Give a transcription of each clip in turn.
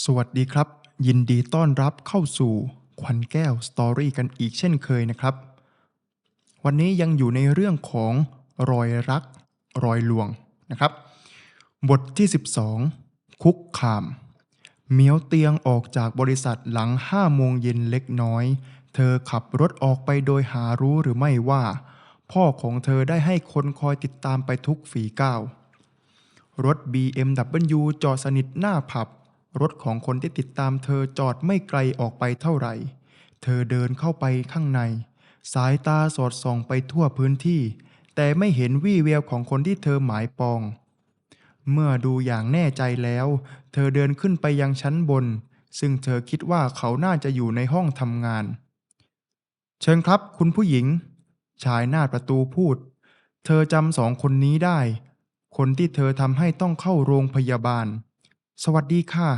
สวัสดีครับ ยินดีต้อนรับเข้าสู่ขวัญแก้วสตอรี่กันอีกเช่นเคยนะครับ วันนี้ยังอยู่ในเรื่องของรอยรัก รอยลวงนะครับ บทที่ 12 คุกคาม เมียวเตียงออกจากบริษัทหลังห้าโมงเย็นเล็กน้อย เธอขับรถออกไปโดยหารู้หรือไม่ว่า พ่อของเธอได้ให้คนคอยติดตามไปทุกฝีก้าวรถ BMW จอดสนิทหน้าผับ รถของคนที่ติดตามเธอจอดไม่ไกลออกไปเท่าไหร่ เธอเดินเข้าไปข้างใน สายตาสอดส่องไปทั่วพื้นที่ แต่ไม่เห็นวี่แววของคนที่เธอหมายปอง เมื่อดูอย่างแน่ใจแล้ว เธอเดินขึ้นไปยังชั้นบน ซึ่งเธอคิดว่าเขาน่าจะอยู่ในห้องทำงาน เชิญครับคุณผู้หญิง ชายหน้าประตูพูด เธอจำสองคนนี้ได้ คนที่เธอทำให้ต้องเข้าโรงพยาบาลสวัสดีค่ะ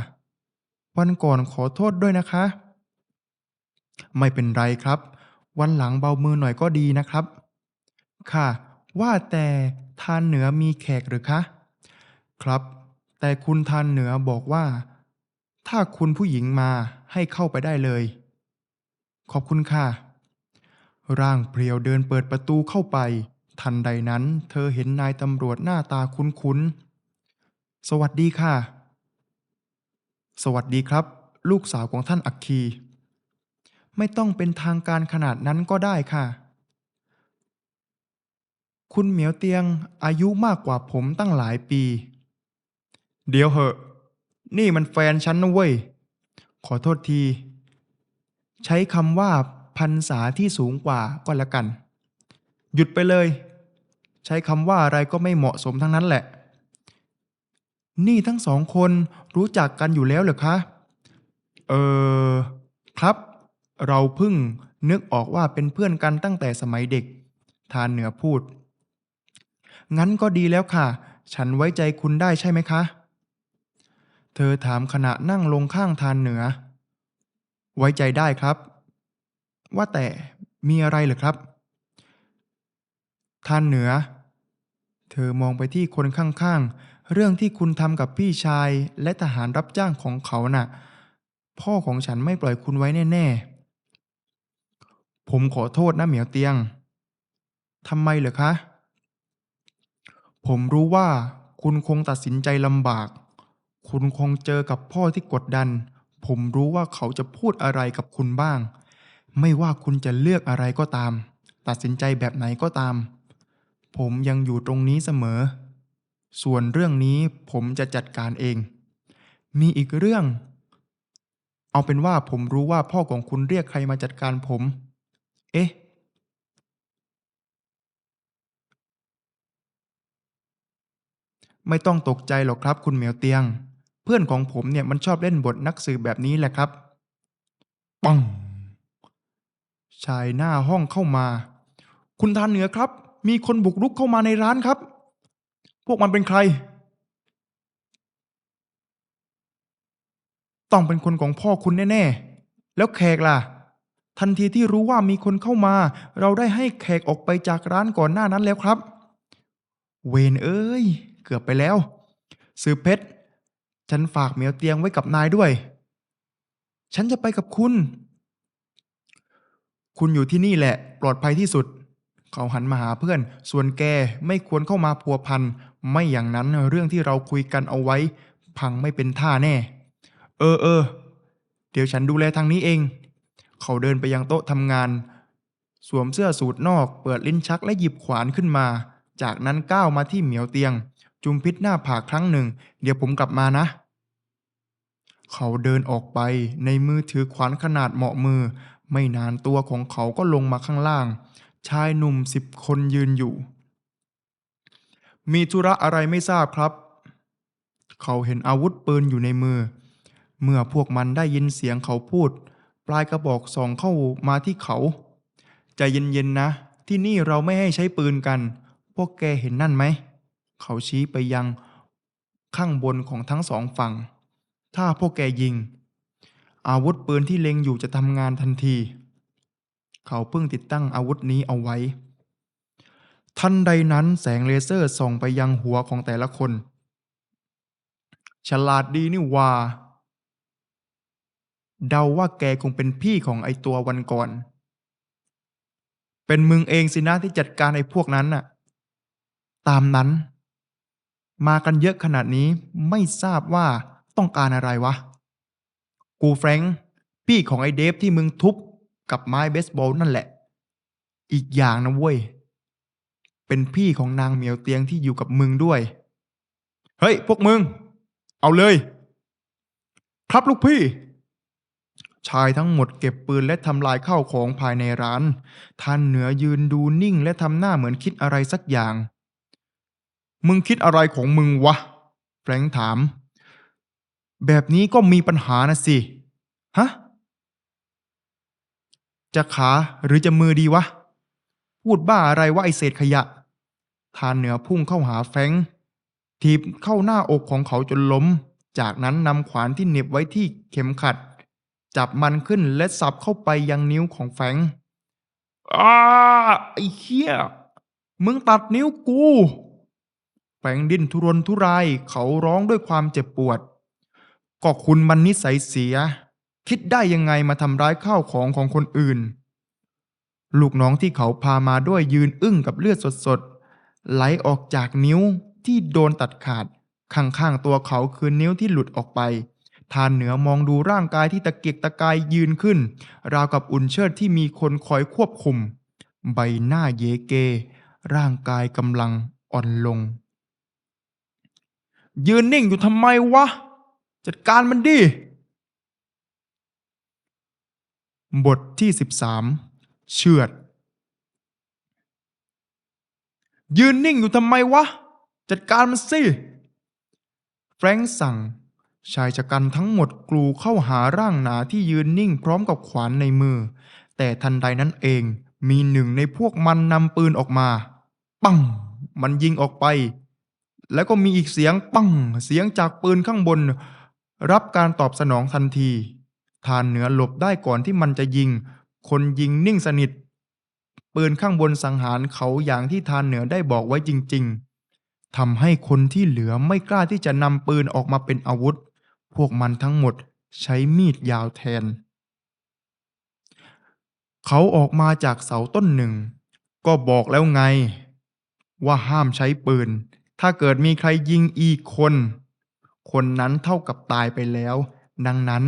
วันก่อนขอโทษด้วยนะคะ ไม่เป็นไรครับ วันหลังเบามือหน่อยก็ดีนะครับ ค่ะ ว่าแต่ทานเหนือมีแขกหรือคะ ครับ แต่คุณทานเหนือบอกว่า ถ้าคุณผู้หญิงมาให้เข้าไปได้เลย ขอบคุณค่ะ ร่างเพรียวเดินเปิดประตูเข้าไป ทันใดนั้น เธอเห็นนายตำรวจหน้าตาคุ้นๆ สวัสดีค่ะ สวัสดีครับ ลูกสาวของท่านอัคคี ไม่ต้องเป็นทางการขนาดนั้นก็ได้ค่ะ คุณเหมียวเตียงอายุมากกว่าผมตั้งหลายปี เดี๋ยวเหอะ นี่มันแฟนฉันนะเว้ย ขอโทษที ใช้คำว่าพันษาที่สูงกว่าก็แล้วกัน หยุดไปเลย ใช้คำว่าอะไรก็ไม่เหมาะสมทั้งนั้นแหละ นี่ทั้งสองคนรู้จักกันอยู่แล้วเหรอคะ เออครับ เราเพิ่งนึกออกว่าเป็นเพื่อนกันตั้งแต่สมัยเด็ก ทานเหนือพูด งั้นก็ดีแล้วค่ะ ฉันไว้ใจคุณได้ใช่ไหมคะ เธอถามขณะนั่งลงข้างทานเหนือ ไว้ใจได้ครับ ว่าแต่มีอะไรเหรอครับ ทานเหนือ เธอมองไปที่คนข้างๆ เรื่องที่คุณทำกับพี่ชายและทหารรับจ้างของเขาน่ะ พ่อของฉันไม่ปล่อยคุณไว้แน่ๆ ผมขอโทษนะเหมียวเตียงทำไมเหรอคะ ผมรู้ว่าคุณคงตัดสินใจลำบาก คุณคงเจอกับพ่อที่กดดัน ผมรู้ว่าเขาจะพูดอะไรกับคุณบ้าง ไม่ว่าคุณจะเลือกอะไรก็ตาม ตัดสินใจแบบไหนก็ตาม ผมยังอยู่ตรงนี้เสมอ ส่วนเรื่องนี้ผมจะจัดการเอง มีอีกเรื่อง เอาเป็นว่าผมรู้ว่าพ่อของคุณเรียกใครมาจัดการผม เอ๊ะ ไม่ต้องตกใจหรอกครับคุณเหมียวเตียง เพื่อนของผมเนี่ยมันชอบเล่นบทนักสืบแบบนี้แหละครับ ปัง ชายหน้าห้องเข้ามา คุณทานเหนือครับ มีคนบุกรุกเข้ามาในร้านครับ พวกมันเป็นใคร ต้องเป็นคนของพ่อคุณแน่ๆ แล้วแขกล่ะ ทันทีที่รู้ว่ามีคนเข้ามา เราได้ให้แขกออกไปจากร้านก่อนหน้านั้นแล้วครับ เวนเอ้ย เกือบไปแล้วสือเพชร ฉันฝากเหมียวเตียงไว้กับนายด้วย ฉันจะไปกับคุณ คุณอยู่ที่นี่แหละ ปลอดภัยที่สุดเขาหันมาหาเพื่อน ส่วนแกไม่ควรเข้ามาพัวพัน ไม่อย่างนั้นเรื่องที่เราคุยกันเอาไว้ พังไม่เป็นท่าแน่ เออเออ เดี๋ยวฉันดูแลทางนี้เอง เขาเดินไปยังโต๊ะทำงาน สวมเสื้อสูทนอก เปิดลิ้นชักและหยิบขวานขึ้นมา จากนั้นก้าวมาที่เหมียวเตียง จุมพิษหน้าผากครั้งหนึ่ง เดี๋ยวผมกลับมานะ เขาเดินออกไปในมือถือขวานขนาดเหมาะมือ ไม่นานตัวของเขาก็ลงมาข้างล่าง ชายหนุ่มสิบคนยืนอยู่ มีธุระอะไรไม่ทราบครับ เขาเห็นอาวุธปืนอยู่ในมือ เมื่อพวกมันได้ยินเสียงเขาพูด ปลายกระบอกส่องเข้ามาที่เขา ใจเย็นๆนะ ที่นี่เราไม่ให้ใช้ปืนกัน พวกแกเห็นนั่นไหม เขาชี้ไปยังข้างบนของทั้งสองฝั่ง ถ้าพวกแกยิง อาวุธปืนที่เล็งอยู่จะทำงานทันที เขาเพิ่งติดตั้งอาวุธนี้เอาไว้ ทันใดนั้นแสงเลเซอร์ส่องไปยังหัวของแต่ละคน ฉลาดดีนี่ว่า เดาว่าแกคงเป็นพี่ของไอตัววันก่อน เป็นมึงเองสินะที่จัดการไอพวกนั้นน่ะ ตามนั้น มากันเยอะขนาดนี้ไม่ทราบว่าต้องการอะไรวะ กูแฟรงค์พี่ของไอเดฟที่มึงทุบกับไม้เบสบอลนั่นแหละ อีกอย่างนะเว้ย เป็นพี่ของนางเหมียวเตียงที่อยู่กับมึงด้วย เฮ้ย พวกมึง เอาเลย ครับลูกพี่ ชายทั้งหมดเก็บปืนและทำลายข้าวของภายในร้าน ท่านเหนือยืนดูนิ่งและทำหน้าเหมือนคิดอะไรสักอย่าง มึงคิดอะไรของมึงวะ แฟรงค์ถาม แบบนี้ก็มีปัญหานะสิ ฮะ จะขาหรือจะมือดีวะพูดบ้าอะไรว่าไอเศษขยะ ทานเหนือพุ่งเข้าหาแฟงถีบเข้าหน้าอกของเขาจนล้ม จากนั้นนำขวานที่เหน็บไว้ที่เข็มขัด จับมันขึ้นและสับเข้าไปยังนิ้วของแฟงอ้าไอ้เหี้ย มึงตัดนิ้วกู แฟงดิ้นทุรนทุราย เขาร้องด้วยความเจ็บปวด ก็คุณมันนิสัยเสีย คิดได้ยังไงมาทำร้ายข้าวของของคนอื่น ลูกน้องที่เขาพามาด้วยยืนอึ้งกับเลือดสดๆ ไหลออกจากนิ้วที่โดนตัดขาด ข้างๆตัวเขาคือนิ้วที่หลุดออกไปทานเหนือมองดูร่างกายที่ตะเกียกตะกายยืนขึ้น ราวกับอุ่นเชิดที่มีคนคอยควบคุม ใบหน้าเยเก ร่างกายกำลังอ่อนลง ยืนนิ่งอยู่ทำไมวะ จัดการมันดิ บทที่ 13 เชือด ยืนนิ่งอยู่ทำไมวะ จัดการมันสิ แฟรงค์สั่ง ชายชะกันทั้งหมดกลูเข้าหาร่างหนาที่ยืนนิ่งพร้อมกับขวานในมือ แต่ทันใดนั้นเองมีหนึ่งในพวกมันนำปืนออกมา ปัง มันยิงออกไป แล้วก็มีอีกเสียงปัง เสียงจากปืนข้างบน รับการตอบสนองทันที ทานเหนือหลบได้ก่อนที่มันจะยิง คนยิงนิ่งสนิท ปืนข้างบนสังหารเขาอย่างที่ทานเหนือได้บอกไว้จริง ๆทำให้คนที่เหลือไม่กล้าที่จะนำปืนออกมาเป็นอาวุธ พวกมันทั้งหมดใช้มีดยาวแทน เขาออกมาจากเสาต้นหนึ่ง ก็บอกแล้วไง ว่าห้ามใช้ปืน ถ้าเกิดมีใครยิงอีกคน คนนั้นเท่ากับตายไปแล้ว ดังนั้น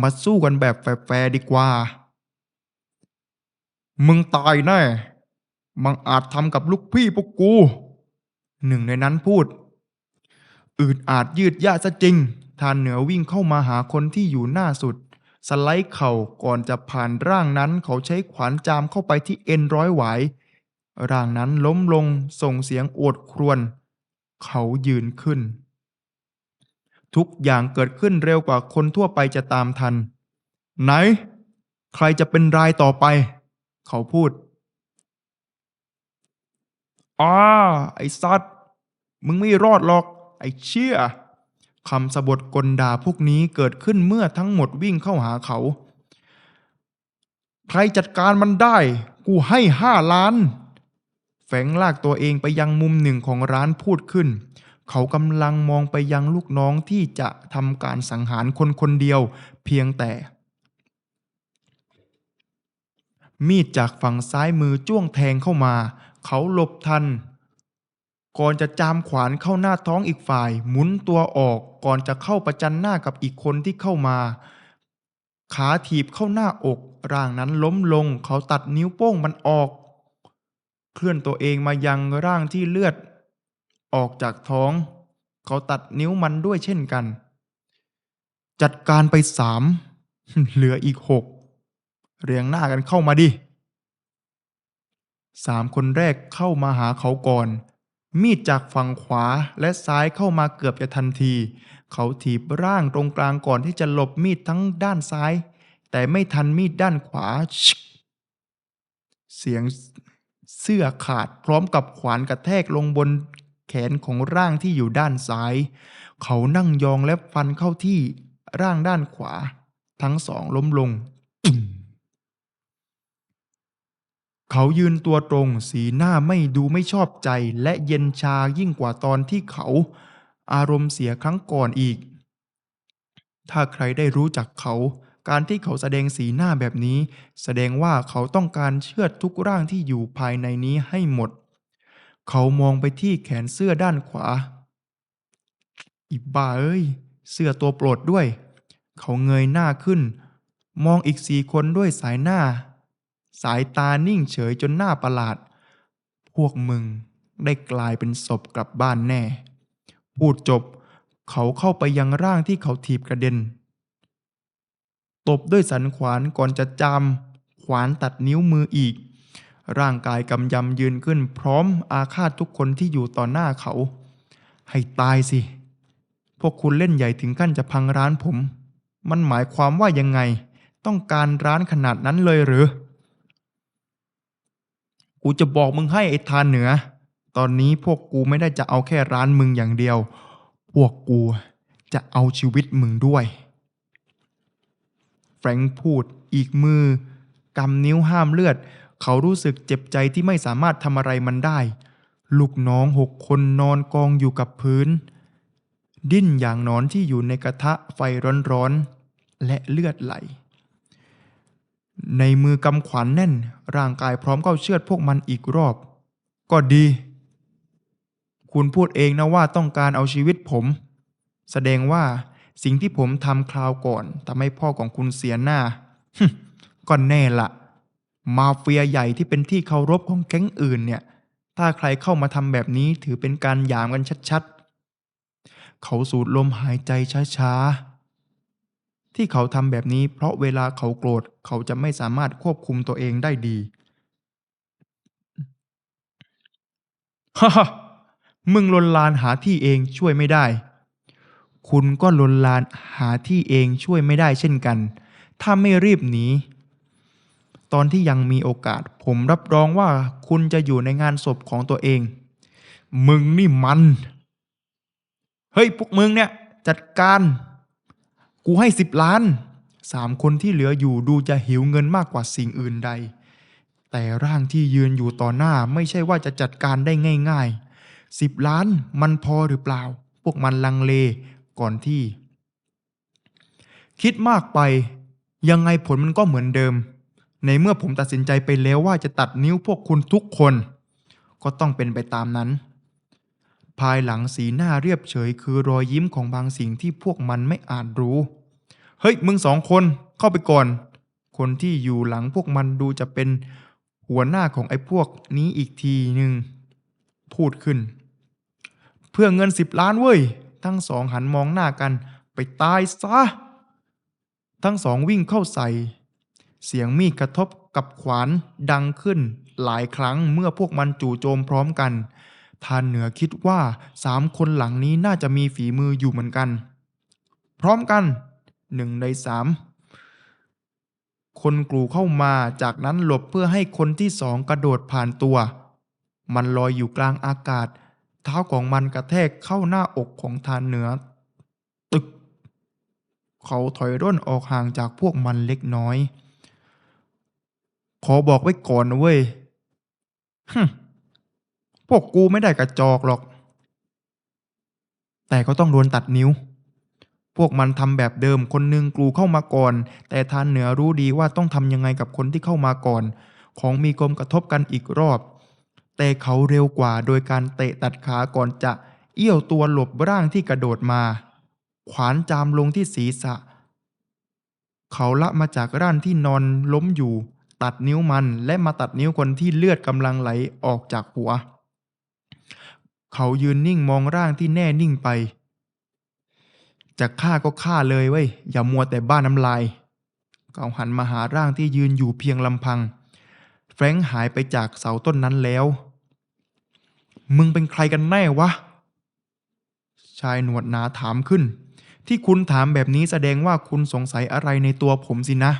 มาสู้กันแบบแฟร์ดีกว่า มึงตายแน่มังอาจทำกับลูกพี่พวกกู หนึ่งในนั้นพูด อืดอาจยืดยาซะจริง ทานเหนือวิ่งเข้ามาหาคนที่อยู่หน้าสุด สไลด์เข่าก่อนจะผ่านร่างนั้นเขาใช้ขวานจามเข้าไปที่เอ็นร้อยหวาย ร่างนั้นล้มลงส่งเสียงโอดครวญ เขายืนขึ้น ทุกอย่างเกิดขึ้นเร็วกว่าคนทั่วไปจะตามทัน ไหน ใครจะเป็นรายต่อไป เขาพูดอ้าไอ้ซัดมึงไม่รอดหรอก ไอ้เชี่ยคำสะบทกลด่าพวกนี้เกิดขึ้นเมื่อทั้งหมดวิ่งเข้าหาเขา ใครจัดการมันได้ กูให้ห้าล้าน แฝงลากตัวเองไปยังมุมหนึ่งของร้านพูดขึ้น เขากำลังมองไปยังลูกน้องที่จะทำการสังหารคนคนเดียว เพียงแต่ มีดจากฝั่งซ้ายมือจ้วงแทงเข้ามา เขาหลบทัน ก่อนจะจามขวานเข้าหน้าท้องอีกฝ่าย หมุนตัวออกก่อนจะเข้าประจันหน้ากับอีกคนที่เข้ามา ขาถีบเข้าหน้าอก ร่างนั้นล้มลง เขาตัดนิ้วโป้งมันออก เคลื่อนตัวเองมายังร่างที่เลือด ออกจากท้อง เขาตัดนิ้วมันด้วยเช่นกัน จัดการไปสามเหลืออีกหก เรียงหน้ากันเข้ามาดิสามคนแรกเข้ามาหาเขาก่อน มีดจากฝั่งขวาและซ้ายเข้ามาเกือบจะทันที เขาถีบร่างตรงกลางก่อนที่จะหลบมีดทั้งด้านซ้าย แต่ไม่ทันมีดด้านขวา เสียงเสื้อขาดพร้อมกับขวานกระแทกลงบนแขนของร่างที่อยู่ด้านซ้าย เขานั่งยองและฟันเข้าที่ร่างด้านขวา ทั้งสองล้มลง เขายืนตัวตรง สีหน้าไม่ดูไม่ชอบใจ และเย็นชายิ่งกว่าตอนที่เขา อารมณ์เสียครั้งก่อนอีก ถ้าใครได้รู้จักเขา การที่เขาแสดงสีหน้าแบบนี้ แสดงว่าเขาต้องการเชือดทุกร่างที่อยู่ภายในนี้ให้หมด เขามองไปที่แขนเสื้อด้านขวา อีบ้าเอ้ย เสื้อตัวโปรดด้วย เขาเงยหน้าขึ้น มองอีกสี่คนด้วยสายหน้า สายตานิ่งเฉยจนหน้าประหลาด พวกมึงได้กลายเป็นศพกลับบ้านแน่ พูดจบเขาเข้าไปยังร่างที่เขาถีบกระเด็น ตบด้วยสันขวานก่อนจะจามขวานตัดนิ้วมืออีก ร่างกายกำยำยืนขึ้นพร้อมอาฆาตทุกคนที่อยู่ต่อหน้าเขา ให้ตายสิ พวกคุณเล่นใหญ่ถึงขั้นจะพังร้านผม มันหมายความว่ายังไง ต้องการร้านขนาดนั้นเลยหรือ กูจะบอกมึงให้ไอ้ทานเหนือ ตอนนี้พวกกูไม่ได้จะเอาแค่ร้านมึงอย่างเดียว พวกกูจะเอาชีวิตมึงด้วย แฟรงค์พูดอีกมือกำนิ้วห้ามเลือด เขารู้สึกเจ็บใจที่ไม่สามารถทำอะไรมันได้ ลูกน้องหกคนนอนกองอยู่กับพื้น ดิ้นอย่างนอนที่อยู่ในกระทะไฟร้อนๆ และเลือดไหล ในมือกำขวานแน่น ร่างกายพร้อมเข้าเชือดพวกมันอีกรอบ ก็ดี คุณพูดเองนะว่าต้องการเอาชีวิตผม แสดงว่าสิ่งที่ผมทำคราวก่อนทำให้พ่อของคุณเสียหน้าก็แน่ละ มาเฟียใหญ่ที่เป็นที่เคารพของแก๊งอื่นเนี่ย ถ้าใครเข้ามาทำแบบนี้ถือเป็นการหยามกันชัดๆ เขาสูดลมหายใจช้าๆ ที่เขาทำแบบนี้เพราะเวลาเขาโกรธเขาจะไม่สามารถควบคุมตัวเองได้ดีฮ่าฮ่ามึงลนลานหาที่เองช่วยไม่ได้ คุณก็ลนลานหาที่เองช่วยไม่ได้เช่นกัน ถ้าไม่รีบหนี ตอนที่ยังมีโอกาส ผมรับรองว่าคุณจะอยู่ในงานศพของตัวเอง มึงนี่มัน เฮ้ยพวกมึงเนี่ย จัดการ กูให้สิบล้านสามคนที่เหลืออยู่ดูจะหิวเงินมากกว่าสิ่งอื่นใด แต่ร่างที่ยืนอยู่ต่อหน้าไม่ใช่ว่าจะจัดการได้ง่ายๆสิบล้านมันพอหรือเปล่า พวกมันลังเลก่อนที่ คิดมากไป ยังไงผลมันก็เหมือนเดิม ในเมื่อผมตัดสินใจไปแล้วว่าจะตัดนิ้วพวกคุณทุกคน ก็ต้องเป็นไปตามนั้น ภายหลังสีหน้าเรียบเฉยคือรอยยิ้มของบางสิ่งที่พวกมันไม่อาจรู้ เฮ้ย มึงสองคนเข้าไปก่อน คนที่อยู่หลังพวกมันดูจะเป็นหัวหน้าของไอ้พวกนี้อีกทีหนึ่งพูดขึ้น เพื่อเงินสิบล้านเว้ย ทั้งสองหันมองหน้ากันไปตายซะ ทั้งสองวิ่งเข้าใส่ เสียงมีดกระทบกับขวานดังขึ้นหลายครั้งเมื่อพวกมันจู่โจมพร้อมกัน ทานเหนือคิดว่าสามคนหลังนี้น่าจะมีฝีมืออยู่เหมือนกัน พร้อมกันหนึ่งในสามคนกลูเข้ามาจากนั้นหลบเพื่อให้คนที่สองกระโดดผ่านตัว มันลอยอยู่กลางอากาศ เท้าของมันกระแทกเข้าหน้าอกของทานเหนือ ตึก เขาถอยร่นออกห่างจากพวกมันเล็กน้อย ขอบอกไว้ก่อนนะเว้ยฮึ พวกกูไม่ได้กระจอกหรอก แต่ก็ต้องโดนตัดนิ้ว พวกมันทำแบบเดิมคนหนึ่งกลูเข้ามาก่อน แต่ทานเหนือรู้ดีว่าต้องทำยังไงกับคนที่เข้ามาก่อน ของมีกลมกระทบกันอีกรอบ แต่เขาเร็วกว่าโดยการเตะตัดขาก่อนจะเอี้ยวตัวหลบร่างที่กระโดดมา ขวานจามลงที่ศีรษะ เขาละมาจากร่างที่นอนล้มอยู่ ตัดนิ้วมันและมาตัดนิ้วคนที่เลือดกำลังไหลออกจากหัว เขายืนนิ่งมองร่างที่แน่นิ่งไป จะฆ่าก็ฆ่าเลยเว้ย อย่ามัวแต่บ้านน้ำลาย เขาหันมาหาร่างที่ยืนอยู่เพียงลำพัง แฟรงค์หายไปจากเสาต้นนั้นแล้ว มึงเป็นใครกันแน่วะ ชายหนวดหนาถามขึ้น ที่คุณถามแบบนี้แสดงว่าคุณสงสัยอะไรในตัวผมสินะ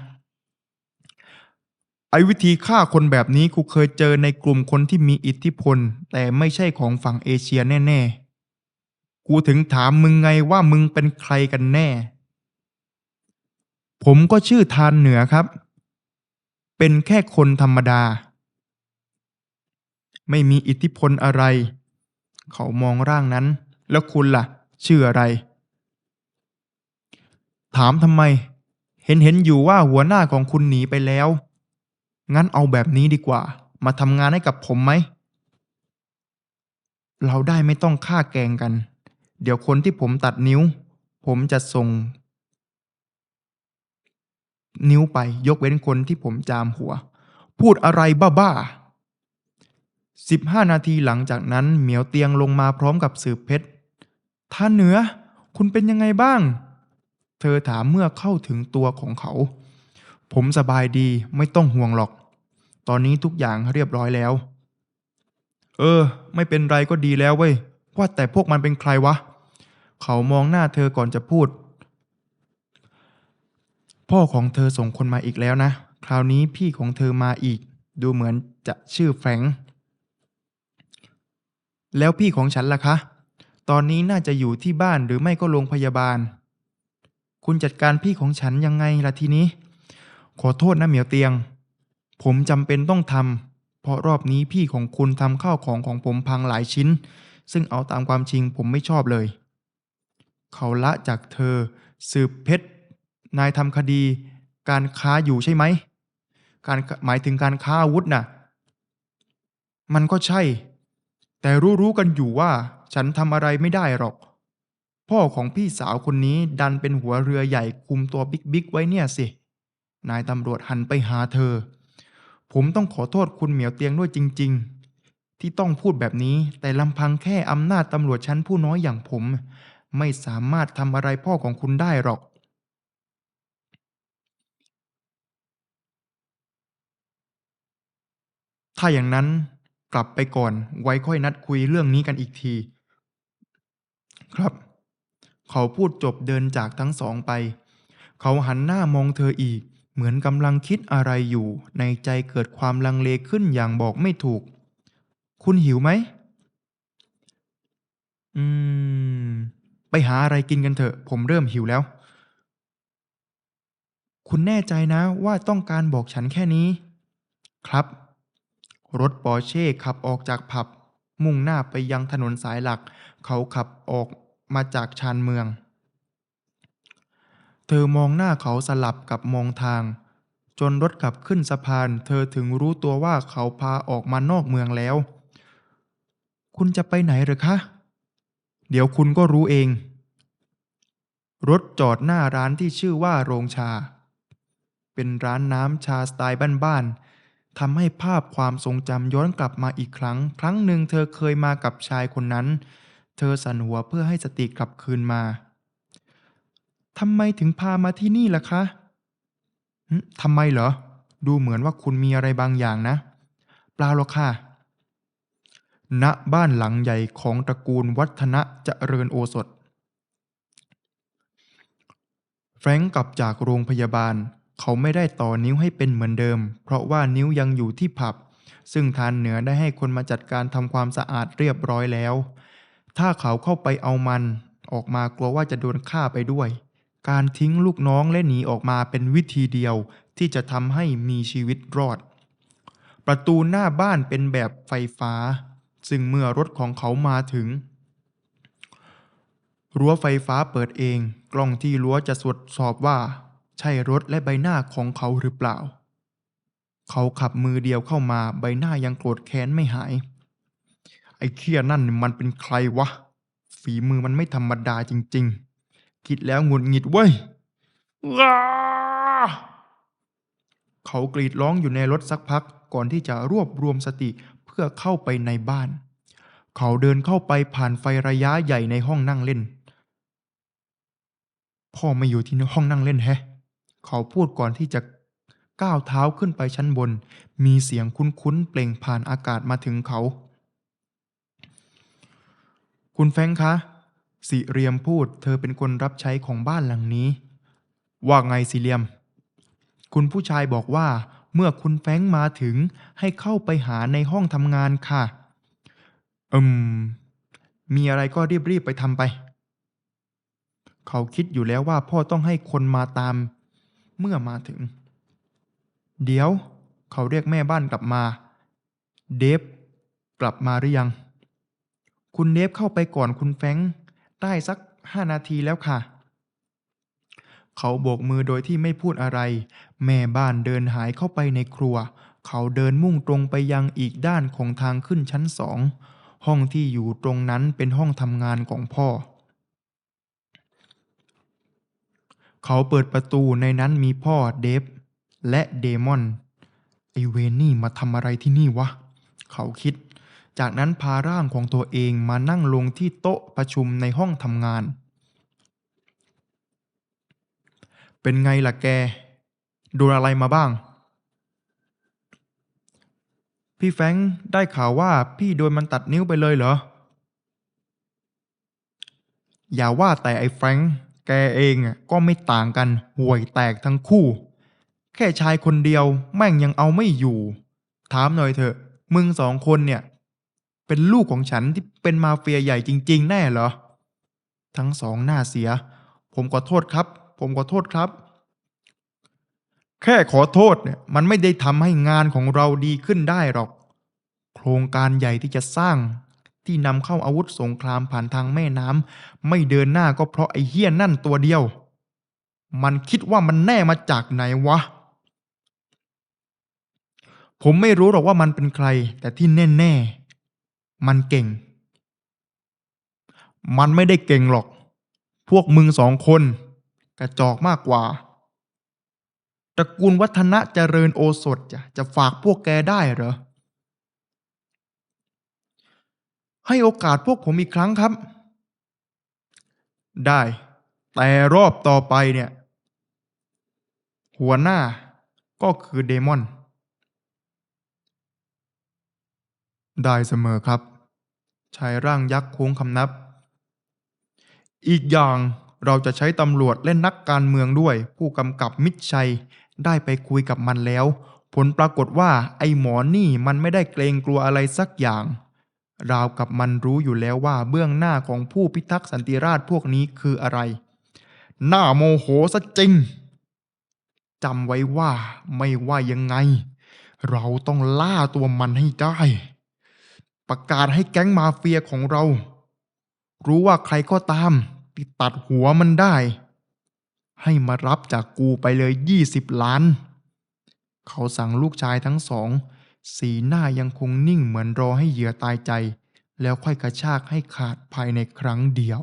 ไอ้วิธีฆ่าคนแบบนี้กูเคยเจอในกลุ่มคนที่มีอิทธิพล แต่ไม่ใช่ของฝั่งเอเชียแน่ ๆ กูถึงถามมึงไงว่ามึงเป็นใครกันแน่ ผมก็ชื่อทานเหนือครับ เป็นแค่คนธรรมดา ไม่มีอิทธิพลอะไร เขามองร่างนั้น แล้วคุณล่ะ ชื่ออะไร ถามทำไม เห็นเห็นอยู่ว่าหัวหน้าของคุณหนีไปแล้ว งั้นเอาแบบนี้ดีกว่า มาทำงานให้กับผมไหม เราได้ไม่ต้องฆ่าแกงกัน เดี๋ยวคนที่ผมตัดนิ้ว ผมจะส่ง นิ้วไปยกเว้นคนที่ผมจามหัว พูดอะไรบ้าๆสิบห้านาทีหลังจากนั้นเหมียวเตียงลงมาพร้อมกับสืบเพชรท่านเหนือ คุณเป็นยังไงบ้าง เธอถามเมื่อเข้าถึงตัวของเขา ผมสบายดีไม่ต้องห่วงหรอก ตอนนี้ทุกอย่างเรียบร้อยแล้ว เออ ไม่เป็นไรก็ดีแล้วเว้ย ว่าแต่พวกมันเป็นใครวะ เขามองหน้าเธอก่อนจะพูด พ่อของเธอส่งคนมาอีกแล้วนะ คราวนี้พี่ของเธอมาอีก ดูเหมือนจะชื่อแฟรงค์แล้วพี่ของฉันล่ะคะ ตอนนี้น่าจะอยู่ที่บ้านหรือไม่ก็โรงพยาบาล คุณจัดการพี่ของฉันยังไงล่ะทีนี้ ขอโทษนะเหมียวเตียง ผมจำเป็นต้องทำเพราะรอบนี้พี่ของคุณทำข้าวของของผมพังหลายชิ้น ซึ่งเอาตามความจริงผมไม่ชอบเลย เขาละจากเธอ สืบเพชร นายทำคดี การค้าอยู่ใช่ไหม การหมายถึงการค้าอาวุธน่ะ มันก็ใช่ แต่รู้ๆกันอยู่ว่าฉันทำอะไรไม่ได้หรอกพ่อของพี่สาวคนนี้ดันเป็นหัวเรือใหญ่คุมตัวบิ๊กๆไว้เนี่ยสิ นายตำรวจหันไปหาเธอ ผมต้องขอโทษคุณเหมียวเตียงด้วยจริง ๆ ที่ต้องพูดแบบนี้แต่ลำพังแค่อำนาจตำรวจชั้นผู้น้อยอย่างผม ไม่สามารถทำอะไรพ่อของคุณได้หรอก ถ้าอย่างนั้นกลับไปก่อนไว้ค่อยนัดคุยเรื่องนี้กันอีกที ครับ เขาพูดจบเดินจากทั้งสองไป เขาหันหน้ามองเธออีก เหมือนกำลังคิดอะไรอยู่ในใจเกิดความลังเลขึ้นอย่างบอกไม่ถูก คุณหิวไหม อืม ไปหาอะไรกินกันเถอะ ผมเริ่มหิวแล้ว คุณแน่ใจนะว่าต้องการบอกฉันแค่นี้ ครับ รถปอร์เช่ขับออกจากผับ มุ่งหน้าไปยังถนนสายหลัก เขาขับออกมาจากชานเมือง เธอมองหน้าเขาสลับกับมองทาง จนรถขับขึ้นสะพาน เธอถึงรู้ตัวว่าเขาพาออกมานอกเมืองแล้ว คุณจะไปไหนหรือคะ เดี๋ยวคุณก็รู้เอง รถจอดหน้าร้านที่ชื่อว่าโรงชา เป็นร้านน้ำชาสไตล์บ้านๆทำให้ภาพความทรงจำย้อนกลับมาอีกครั้ง ครั้งหนึ่งเธอเคยมากับชายคนนั้น เธอสั่นหัวเพื่อให้สติกลับคืนมา ทำไมถึงพามาที่นี่ล่ะคะทำไมเหรอ ดูเหมือนว่าคุณมีอะไรบางอย่างนะ เปล่าหรอกค่ะ ณ บ้านหลังใหญ่ของตระกูลวัฒนะเจริญโอสถ แฟรงก์กลับจากโรงพยาบาล เขาไม่ได้ต่อนิ้วให้เป็นเหมือนเดิม เพราะว่านิ้วยังอยู่ที่ผับ ซึ่งทานเหนือได้ให้คนมาจัดการทำความสะอาดเรียบร้อยแล้ว ถ้าเขาเข้าไปเอามัน ออกมากลัวว่าจะโดนฆ่าไปด้วย การทิ้งลูกน้องและหนีออกมาเป็นวิธีเดียวที่จะทำให้มีชีวิตรอด ประตูหน้าบ้านเป็นแบบไฟฟ้า ซึ่งเมื่อรถของเขามาถึง รั้วไฟฟ้าเปิดเอง กล้องที่รั้วจะตรวจสอบว่า ใช่รถและใบหน้าของเขาหรือเปล่า เขาขับมือเดียวเข้ามาใบหน้ายังโกรธแค้นไม่หาย ไอ้เคียนั่นมันเป็นใครวะ ฝีมือมันไม่ธรรมดาจริง ๆ คิดแล้วหงุดหงิดเว้ยว้าเขากรีดร้องอยู่ในรถสักพักก่อนที่จะรวบรวมสติเพื่อเข้าไปในบ้าน เขาเดินเข้าไปผ่านไฟระยะใหญ่ในห้องนั่งเล่น พ่อไม่อยู่ที่ห้องนั่งเล่นแฮะ เขาพูดก่อนที่จะก้าวเท้าขึ้นไปชั้นบน มีเสียงคุ้นๆเปล่งผ่านอากาศมาถึงเขา คุณแฟรงค์คะ สิเรียมพูด เธอเป็นคนรับใช้ของบ้านหลังนี้ ว่าไงสิเรียม คุณผู้ชายบอกว่า เมื่อคุณแฟงมาถึงให้เข้าไปหาในห้องทำงานค่ะ อืม มีอะไรก็รีบๆไปทำไป เขาคิดอยู่แล้วว่าพ่อต้องให้คนมาตาม เมื่อมาถึง เดี๋ยว เขาเรียกแม่บ้านกลับมา เดฟกลับมาหรือยัง คุณเดฟเข้าไปก่อนคุณแฟง ได้สักห้านาทีแล้วค่ะ เขาโบกมือโดยที่ไม่พูดอะไร แม่บ้านเดินหายเข้าไปในครัว เขาเดินมุ่งตรงไปยังอีกด้านของทางขึ้นชั้นสอง ห้องที่อยู่ตรงนั้นเป็นห้องทำงานของพ่อ เขาเปิดประตูในนั้นมีพ่อเดฟและเดมอนไอเวนนี่มาทำอะไรที่นี่วะ เขาคิด จากนั้นพาร่างของตัวเองมานั่งลงที่โต๊ะประชุมในห้องทำงาน เป็นไงล่ะแก โดนอะไรมาบ้าง พี่แฟงได้ข่าวว่าพี่โดนมันตัดนิ้วไปเลยเหรอ อย่าว่าแต่ไอ้แฟงแกเองก็ไม่ต่างกันห่วยแตกทั้งคู่ แค่ชายคนเดียวแม่งยังเอาไม่อยู่ ถามหน่อยเถอะ มึงสองคนเนี่ย เป็นลูกของฉันที่เป็นมาเฟียใหญ่จริง ๆ แน่เหรอ ทั้งสองหน้าเสีย ผมขอโทษครับ ผมขอโทษครับ แค่ขอโทษเนี่ยมันไม่ได้ทำให้งานของเราดีขึ้นได้หรอก โครงการใหญ่ที่จะสร้างที่นำเข้าอาวุธสงครามผ่านทางแม่น้ำไม่เดินหน้าก็เพราะไอ้เฮี้ยนั่นตัวเดียว มันคิดว่ามันแน่มาจากไหนวะ ผมไม่รู้หรอกว่ามันเป็นใคร แต่ที่แน่ ๆ มันเก่ง มันไม่ได้เก่งหรอก พวกมึงสองคน กระจอกมากกว่า ตระกูลวัฒนะเจริญโอสถจะจะฝากพวกแกได้เหรอ ให้โอกาสพวกผมอีกครั้งครับ ได้ แต่รอบต่อไปเนี่ย หัวหน้าก็คือเดมอน ได้เสมอครับชายร่างยักษ์โค้งคำนับ อีกอย่างเราจะใช้ตำรวจและนักการเมืองด้วย ผู้กำกับมิตรชัย ได้ไปคุยกับมันแล้ว ผลปรากฏว่าไอ้หมอนี่มันไม่ได้เกรงกลัวอะไรสักอย่าง ราวกับมันรู้อยู่แล้วว่าเบื้องหน้าของผู้พิทักษ์สันติราษฎร์พวกนี้คืออะไร หน้าโมโหซะจริงจำไว้ว่าไม่ว่ายังไง เราต้องล่าตัวมันให้ได้ ประกาศให้แก๊งมาเฟียของเรา รู้ว่าใครก็ตามที่ตัดหัวมันได้ ให้มารับจากกูไปเลยยี่สิบล้าน เขาสั่งลูกชายทั้งสอง สีหน้ายังคงนิ่งเหมือนรอให้เหยื่อตายใจ แล้วค่อยกระชากให้ขาดภายในครั้งเดียว